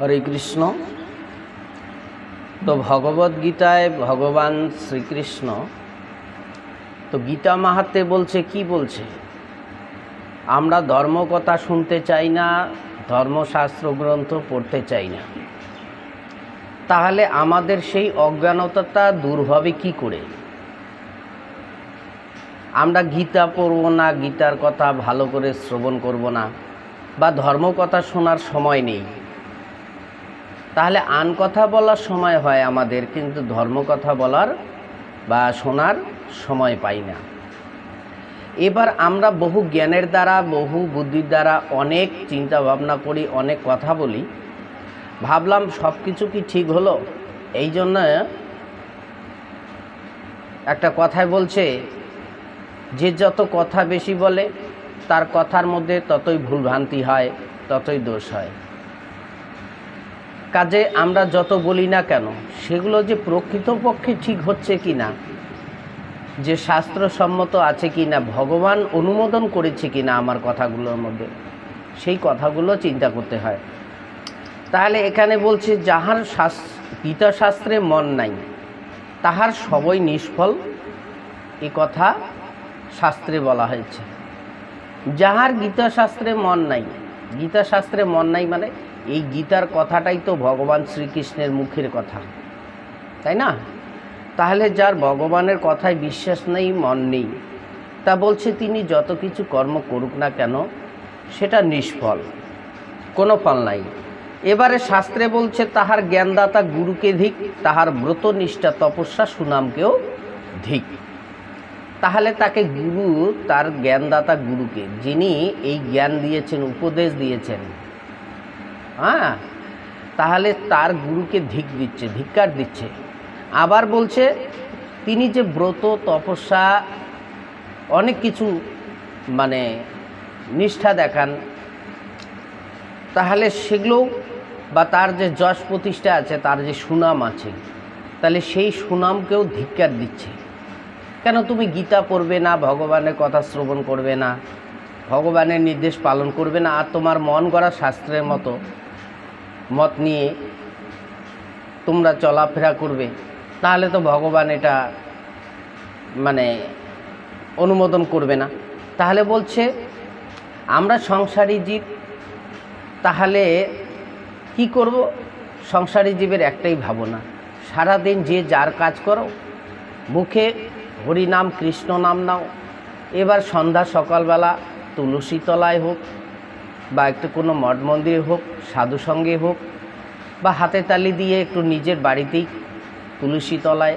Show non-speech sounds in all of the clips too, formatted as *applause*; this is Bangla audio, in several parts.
হরে কৃষ্ণ। তো ভগবদ গীতায় ভগবান শ্রীকৃষ্ণ। তো গীতা মাহাত্মে বলছে, কি বলছে? আমরা ধর্ম কথা শুনতে চাই না, ধর্মশাস্ত্র গ্রন্থ পড়তে চাই না। তাহলে আমাদের সেই অজ্ঞানতাটা দূর হবে কি করে? আমরা গীতা পড়ব না, গীতার কথা ভালো করে শ্রবণ করব না, বা ধর্ম কথা শোনার সময় নেই। তাহলে আন কথা বলার সময় হয় আমাদের, কিন্তু ধর্ম কথা বলার বা শোনার সময় পাই না। এবার আমরা বহু জ্ঞানের দ্বারা, বহু বুদ্ধির দ্বারা অনেক চিন্তা ভাবনা করি, অনেক কথা বলি। ভাবলাম সব কিছু কি ঠিক হলো? এই জন্য একটা কথায় বলছে, যে যত কথা বেশি বলে, তার কথার মধ্যে ততই ভুলভ্রান্তি হয়, ততই দোষ হয়। কাজে আমরা যত বলি না কেন, সেগুলো যে প্রকৃতপক্ষে ঠিক হচ্ছে কি না, যে শাস্ত্রসম্মত আছে কি না, ভগবান অনুমোদন করেছে কি না আমার কথাগুলোর মধ্যে, সেই কথাগুলো চিন্তা করতে হয়। তাহলে এখানে বলছে, যাহার শাস গীতা শাস্ত্রে মন নাই, তাহার সবই নিষ্ফল, এ কথা শাস্ত্রে বলা হয়েছে। যাহার গীতাশাস্ত্রে মন নাই, গীতাশাস্ত্রে মন নাই মানে এই গীতার কথাটাই তো ভগবান শ্রীকৃষ্ণের মুখের কথা। তাই না? তাহলে যার ভগবানের কথায় বিশ্বাস নেই, মন নেই, তা বলছে তিনি যত কিছু কর্ম করুক না কেন, সেটা নিষ্ফল, কোনো ফল নাই। এবারে শাস্ত্রে বলছে, তাহার জ্ঞানদাতা গুরুকে ধিক, তাহার ব্রত নিষ্ঠা তপস্যা সুনামকেও ধিক। তাহলে তাকে গুরু, তার জ্ঞানদাতা গুরুকে, যিনি এই জ্ঞান দিয়েছেন, উপদেশ দিয়েছেন হ্যাঁ তাহলে তার গুরুকে ধিক দিচ্ছে, ধিক্কার দিচ্ছে। আবার বলছে, তিনি যে ব্রত, তপস্যা, অনেক কিছু মানে নিষ্ঠা দেখান, তাহলে সেগুলো বা তার যে যশ প্রতিষ্ঠা আছে, তার যে সুনাম আছে, তাহলে সেই সুনামকেও ধিক্কার দিচ্ছে। কেন তুমি গীতা পড়বে না, ভগবানের কথা শ্রবণ করবে না, ভগবানের নির্দেশ পালন করবে না, আর তোমার মন গড়া শাস্ত্রের মতো মত নিয়ে তোমরা চলাফেরা করবে, তাহলে তো ভগবান এটা মানে অনুমোদন করবে না। তাহলে বলছে, আমরা সংসারী জীব, তাহলে কি করব? সংসারী জীবের একটাই ভাবনা, সারাদিন যে যার কাজ করো, মুখে হরিনাম কৃষ্ণ নাম নাও, এবার সন্ধ্যা সকালবেলা তুলসী তলায় হোক বা একটু কোনো মঠ মন্দিরে হোক, সাধু সঙ্গে হোক, বা হাতে তালি দিয়ে একটু নিজের বাড়িতেই তুলসী তলায়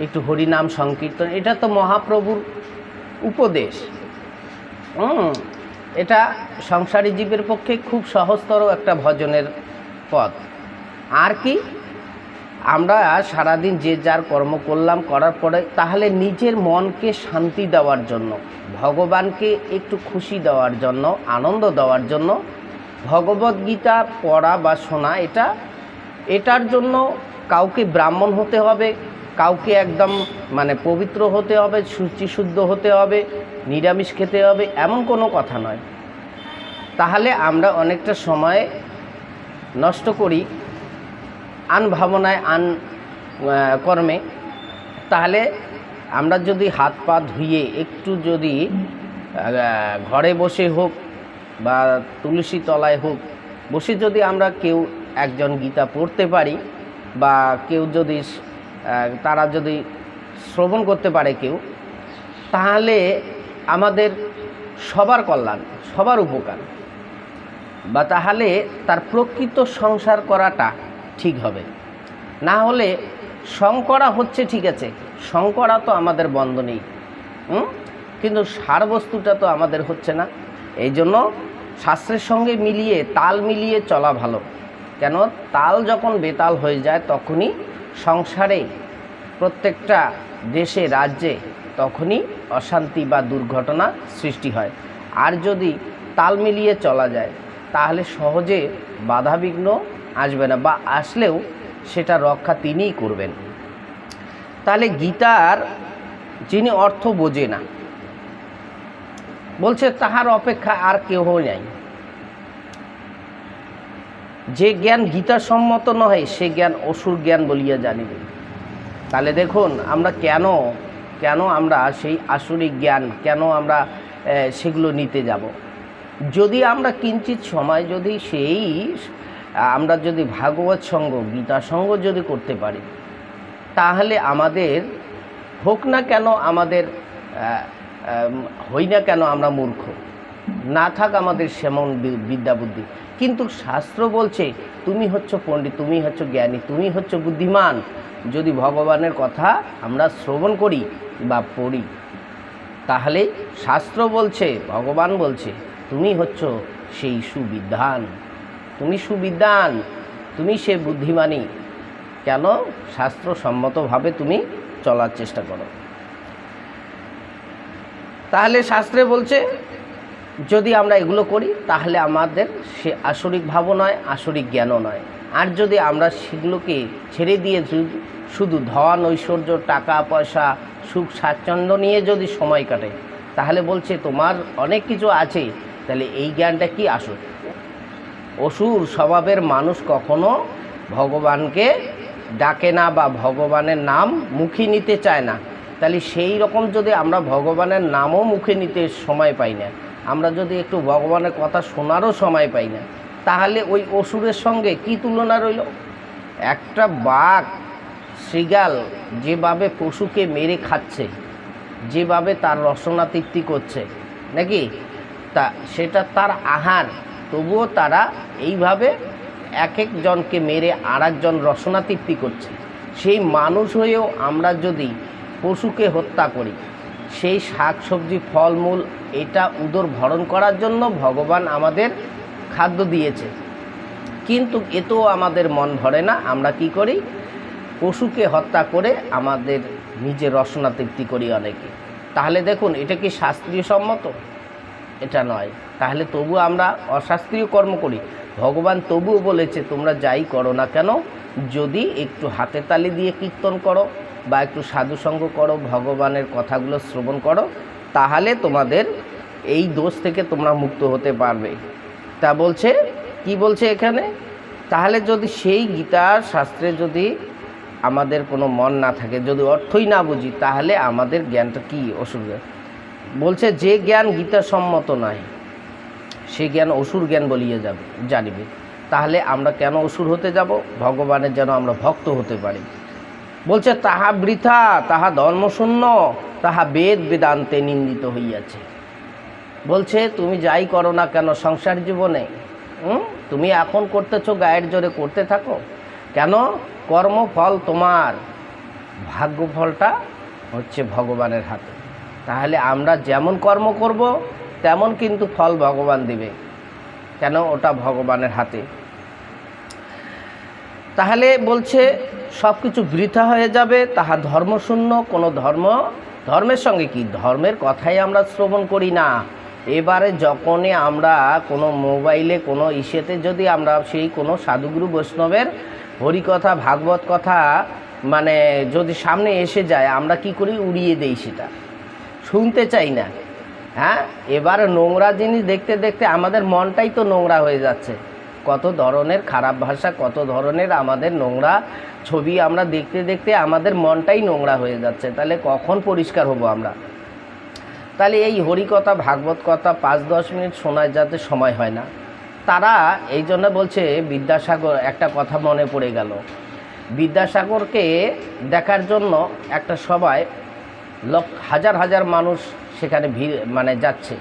একটু হরিনাম সংকীর্তন, এটা তো মহাপ্রভুর উপদেশ। হুম এটা সংসারী জীবের পক্ষে খুব সহজতর একটা ভজনের পথ। আর কি? আমরা সারাদিন যে যার কর্ম করলাম, করার পরে তাহলে নিজের মনকে শান্তি দেওয়ার জন্য, ভগবানকে একটু খুশি দেওয়ার জন্য, আনন্দ দেওয়ার জন্য ভগবদ্গীতা পড়া বা শোনা, এটা, এটার জন্য কাউকে ব্রাহ্মণ হতে হবে, কাউকে একদম মানে পবিত্র হতে হবে শুচিশুদ্ধ হতে হবে, নিরামিষ খেতে হবে, এমন কোনো কথা নয়। তাহলে আমরা অনেকটা সময় নষ্ট করি আন ভাবনায়, আন কর্মে, তাহলে আমরা যদি হাত পা ধুয়ে একটু যদি ঘরে বসে হোক বা তুলসী তলায় হোক, বসে যদি আমরা কেউ একজন গীতা পড়তে পারি বা কেউ যদি তারা যদি শ্রবণ করতে পারে কেউ, তাহলে আমাদের সবার কল্যাণ, সবার উপকার। বা তাহলে তার প্রকৃত সংসার করাটা ঠিক হবে। না হলে শঙ্করা হচ্ছে ঠিক আছে, শঙ্করা তো আমাদের বন্ধ নেই? কিন্তু সার বস্তুটা তো আমাদের হচ্ছে না। এই জন্য শাস্ত্রের সঙ্গে মিলিয়ে, তাল মিলিয়ে চলা ভালো। কেন? তাল যখন বেতাল হয়ে যায় তখনই সংসারে, প্রত্যেকটা দেশে, রাজ্যে তখনই অশান্তি বা দুর্ঘটনা সৃষ্টি হয়। আর যদি তাল মিলিয়ে চলা যায়, তাহলে সহজে বাধাবিঘ্ন আসবে না বা আসলেও সেটা রক্ষা তিনিই করবেন। তাহলে গীতার যিনি অর্থ বোঝে না, বলছে তাহার অপেক্ষা আর কেউ নাই। যে জ্ঞান গীতা সম্মত নয় সে জ্ঞান অসুর জ্ঞান বলিয়া জানিবে। তাহলে দেখুন, আমরা কেন কেন আমরা সেই আসরিক জ্ঞান, কেন আমরা সেগুলো নিতে যাব? যদি আমরা কিঞ্চিত সময় যদি সেই আমরা যদি ভাগবত সঙ্গ, গীতা সঙ্গ যদি করতে পারি, তাহলে আমাদের হোক না কেন আমাদের হই না কেন আমরা মূর্খ। না থাক আমাদের সেমন বিদ্যা বুদ্ধি। কিন্তু শাস্ত্র বলছে, তুমি হচ্ছ পণ্ডিত, তুমি হচ্ছ জ্ঞানী, তুমি হচ্ছ বুদ্ধিমান। যদি ভগবানের কথা আমরা শ্রবণ করি বা পড়ি, তাহলে শাস্ত্র বলছে, ভগবান বলছে, তুমি হচ্ছ সেই সুবিধান। তুমি সুবিধান, তুমি সে বুদ্ধিমানী। কেন? শাস্ত্রসম্মতভাবে তুমি চলার চেষ্টা করো। তাহলে শাস্ত্রে বলছে, যদি আমরা এগুলো করি, তাহলে আমাদের সে আসরিক ভাবও নয়, আসরিক জ্ঞানও নয়। আর যদি আমরা সেগুলোকে ছেড়ে দিয়ে শুধু ধন, ঐশ্বর্য, টাকা, পয়সা, সুখ, স্বাচ্ছন্দ্য নিয়ে যদি সময় কাটে, তাহলে বলছে তোমার অনেক কিছু আছে, তাহলে এই জ্ঞানটা কি আসল? অসুর স্বভাবের মানুষ কখনো ভগবানকে ডাকে না বা ভগবানের নাম মুখে নিতে চায় না। তাহলে সেই রকম যদি আমরা ভগবানের নামও মুখে নিতে সময় পাই না, আমরা যদি একটু ভগবানের কথা শোনারও সময় পাই না, তাহলে ওই অসুরের সঙ্গে কি তুলনা রইল? একটা বাঘ, শৃগাল যেভাবে পশুকে মেরে খাচ্ছে, যেভাবে তার রসনা তৃপ্তি করছে, নাকি? তা সেটা তার আহার। তবুও তারা এইভাবে এক একজনকে মেরে আর একজন রসনা তৃপ্তি করছে। সেই মানুষ হয়েও আমরা যদি পশুকে হত্যা করি, সেই শাক সবজি ফলমূল, এটা উদর ভরণ করার জন্য ভগবান আমাদের খাদ্য দিয়েছে। কিন্তু এতেও আমাদের মন ভরে না, আমরা কি করি? পশুকে হত্যা করে আমাদের নিজের রসনা তৃপ্তি করি অনেকে। তাহলে দেখুন, এটা কি শাস্ত্রীয় সম্মত এটা নয়। তাহলে তবু আমরা অশাস্ত্রীয় কর্ম করি। ভগবান তবুও বলেছে, তোমরা যাই করো না কেন, যদি একটু হাতে তালি দিয়ে কীর্তন করো বা একটু সাধুসঙ্গ করো, ভগবানের কথাগুলো শ্রবণ করো, তাহলে তোমাদের এই দোষ থেকে তোমরা মুক্ত হতে পারবে। তা বলছে, কি বলছে এখানে? তাহলে যদি সেই গীতার শাস্ত্রে যদি আমাদের কোনো মন না থাকে, যদি অর্থই না বুঝি, তাহলে আমাদের জ্ঞানটা কী অসুবিধা? বলছে, যে জ্ঞান গীতা সম্মত নয় সে জ্ঞান অসুর জ্ঞান বলিয়ে যাবে, জানিবে। তাহলে আমরা কেন অসুর হতে যাব? ভগবানের যেন আমরা ভক্ত হতে পারি। বলছে, তাহা বৃথা, তাহা ধর্মশূন্য, তাহা বেদ বেদান্তে নিন্দিত হইয়াছে। বলছে, তুমি যাই করো না কেন সংসার জীবনে? তুমি এখন করতেছো, গায়ের জোরে করতে থাকো? কেন? কর্মফল তোমার, ভাগ্যফলটা হচ্ছে ভগবানের হাতে। তাহলে আমরা যেমন কর্ম করব, তেমন কিন্তু ফল ভগবান দিবে। কেন? ওটা ভগবানের হাতে। তাহলে বলছে সব কিছু বৃথা হয়ে যাবে, তাহা ধর্মশূন্য কোনো ধর্ম, ধর্মের সঙ্গে কি? ধর্মের কথাই আমরা শ্রবণ করি না। এবারে যখনই আমরা কোনো মোবাইলে, কোনো ইসেতে যদি আমরা সেই কোনো সাধুগুরু বৈষ্ণবের হরিকথা, ভাগবত কথা মানে যদি সামনে এসে যায়, আমরা কি করি? উড়িয়ে দেই সেটা। শুনতে চাই না। হ্যাঁ? এবার নোংরা জিনিস দেখতে দেখতে আমাদের মনটাই তো নোংরা হয়ে যাচ্ছে। কত ধরনের খারাপ ভাষা, কত ধরনের আমাদের নোংরা ছবি আমরা দেখতে দেখতে আমাদের মনটাই নোংরা হয়ে যাচ্ছে। তাহলে কখন পরিষ্কার হব আমরা? তাহলে এই হরিকথা, ভাগবত কথা পাঁচ দশ মিনিট শোনার যাতে সময় হয় না। তারা এই জন্য বলছে, বিদ্যাসাগর একটা কথা মনে পড়ে গেল। বিদ্যাসাগরকে দেখার জন্য একটা সবাই লক হাজার হাজার মানুষ সেখানে ভিড় মানে যাচ্ছে।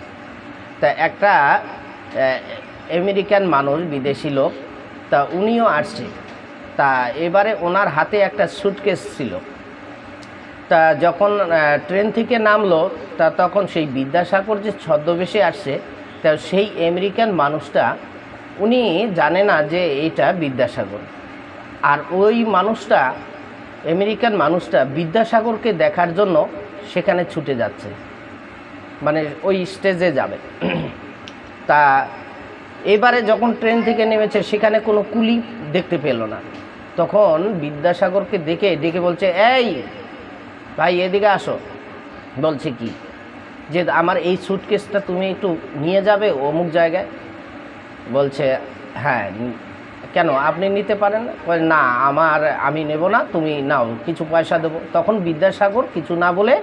তা একটা আমেরিকান মানুষ, বিদেশি লোক, তা উনিও আসছে। তা এবারে ওনার হাতে একটা সুটকেস ছিল। তা যখন ট্রেন থেকে নামলো, তা তখন সেই বিদ্যাসাগর যে ছদ্মবেশে আসছে, তা সেই আমেরিকান মানুষটা, উনি জানে না যে এটা বিদ্যাসাগর। আর ওই মানুষটা, আমেরিকান মানুষটা বিদ্যাসাগরকে দেখার জন্য সেখানে ছুটে যাচ্ছে। মানে ওই স্টেজে যাবে। *clears throat* তা এবারে যখন ট্রেন থেকে নেমেছে, সেখানে কোনো কুলি দেখতে পেল না। তখন বিদ্যাসাগরকে দেখে ডেকে বলছে, এই, ভাই, এদিকে আসো। বলছে কি, যে আমার এই সুটকেসটা তুমি একটু নিয়ে যাবে অমুক জায়গায়? বলছে হ্যাঁ কেন? আপনি নিতে পারেন? না, আমার, আমি নেব না, তুমি নাও, কিছু পয়সা দেবো। তখন বিদ্যাসাগর কিছু না বলে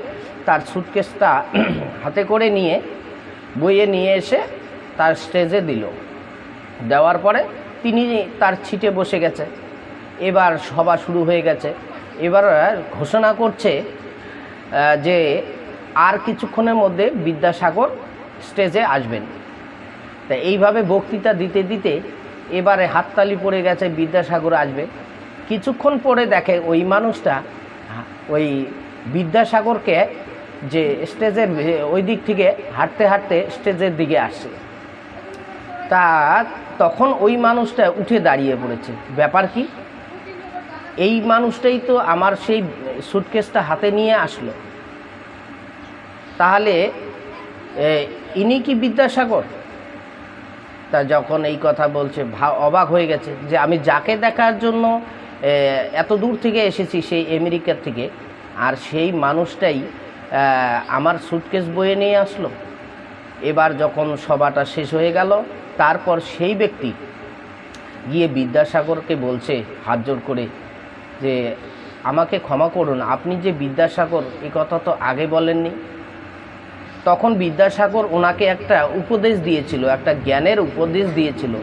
তার সুটকেসটা *clears throat* হাতে করে নিয়ে, বইয়ে নিয়ে এসে তার স্টেজে দিল। দেওয়ার পরে তিনি তার ছিটে বসে গেছে। এবার সভা শুরু হয়ে গেছে। এবার ঘোষণা করছে যে আর কিছুক্ষণের মধ্যে বিদ্যাসাগর স্টেজে আসবেন। তা এইভাবে বক্তৃতা দিতে দিতে এবারে হাততালি পড়ে গেছে বিদ্যাসাগর আসবে। কিছুক্ষণ পরে দেখে ওই মানুষটা, ওই বিদ্যাসাগরকে যে স্টেজের ওই দিক থেকে হাঁটতে হাঁটতে স্টেজের দিকে আসছে। তা তখন ওই মানুষটা উঠে দাঁড়িয়ে পড়েছে। ব্যাপার কি? এই মানুষটাই তো আমার সেই সুটকেসটা হাতে নিয়ে আসলো। তাহলে ইনি কি বিদ্যাসাগর? তা যখন এই কথা বলছে, ভা, অবাক হয়ে গেছে যে আমি যাকে দেখার জন্য এত দূর থেকে এসেছি সেই আমেরিকার থেকে, আর সেই মানুষটাই আমার সুটকেস বয়ে নিয়ে আসলো। এবার যখন সভাটা শেষ হয়ে গেল, তারপর সেই ব্যক্তি গিয়ে বিদ্যাসাগরকে বলছে হাত জোর করে যে, আমাকে ক্ষমা করুন, আপনি যে বিদ্যাসাগর, এ কথা তো আগে বলেননি। তখন বিদ্যাসাগর ওনাকে একটা উপদেশ দিয়েছিল, একটা জ্ঞানের উপদেশ দিয়েছিল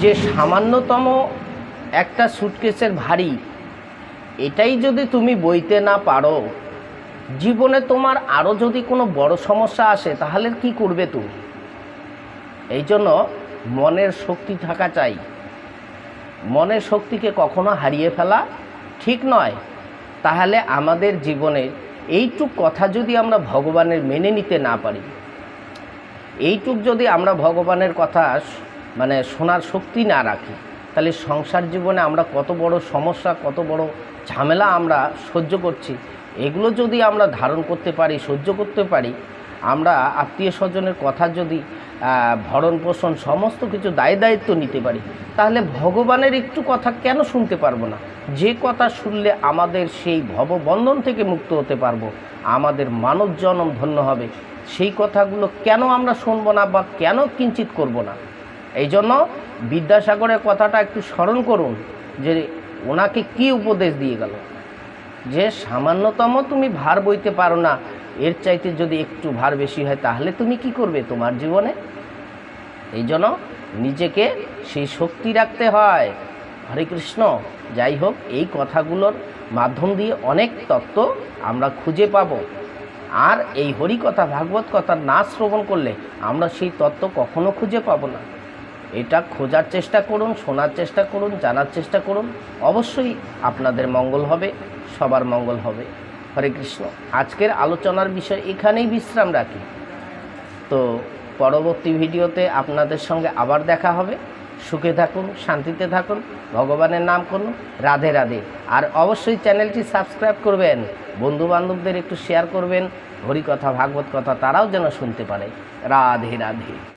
যে সামান্যতম একটা সুটকেসের ভারী, এটাই যদি তুমি বইতে না পারো, জীবনে তোমার আরও যদি কোনো বড় সমস্যা আসে, তাহলে কি করবে তুমি? এই জন্য মনের শক্তি থাকা চাই। মনের শক্তিকে কখনো হারিয়ে ফেলা ঠিক নয়। তাহলে আমাদের জীবনে এইটুক কথা যদি আমরা ভগবানের মেনে নিতে না পারি, এইটুক যদি আমরা ভগবানের কথা মানে শোনার শক্তি না রাখি, তাহলে সংসার জীবনে আমরা কত বড় সমস্যা, কত বড় ঝামেলা আমরা সহ্য করছি। এগুলো যদি আমরা ধারণ করতে পারি, সহ্য করতে পারি আমরা আত্মীয় স্বজনের কথা যদি ভরণ পোষণ সমস্ত কিছু দায় দায়িত্ব নিতে পারি, তাহলে ভগবানের একটু কথা কেন শুনতে পারব না? যে কথা শুনলে আমাদের সেই ভববন্ধন থেকে মুক্ত হতে পারব, আমাদের মানব জনম ধন্য হবে, সেই কথাগুলো কেন আমরা শুনব না বা কেন কিঞ্চিত করব না? এই জন্য বিদ্যাসাগরের কথাটা একটু স্মরণ করুন যে ওনাকে কি উপদেশ দিয়ে গেল? যে সামান্যতম তুমি ভার বইতে পারো না, এর চাইতে যদি একটু ভার বেশি হয়, তাহলে তুমি কি করবে তোমার জীবনে? এই জন্য নিজেকে সেই শক্তি রাখতে হয়। হরে কৃষ্ণ, যাই হোক, এই কথাগুলোর মাধ্যম দিয়ে অনেক তত্ত্ব আমরা খুঁজে পাব। আর এই হরি কথা ভাগবত কথা না শ্রবণ করলে আমরা সেই তত্ত্ব কখনো খুঁজে পাবো না। এটা খোঁজার চেষ্টা করুন, শোনার চেষ্টা করুন, জানার চেষ্টা করুন। অবশ্যই আপনাদের মঙ্গল হবে, সবার মঙ্গল হবে। হরে কৃষ্ণ। আজকের আলোচনার বিষয় এখানেই বিশ্রাম রাখি। তো পরবর্তী ভিডিওতে আপনাদের সঙ্গে আবার দেখা হবে। সুখে থাকুন, শান্তিতে থাকুন, ভগবানের নাম করুন, রাধে রাধে। আর অবশ্যই চ্যানেলটি সাবস্ক্রাইব করবেন বন্ধু বান্ধবদের একটু শেয়ার করবেন, হরিকথা, ভাগবত কথা তারাও যেন শুনতে পারে। রাধে রাধে।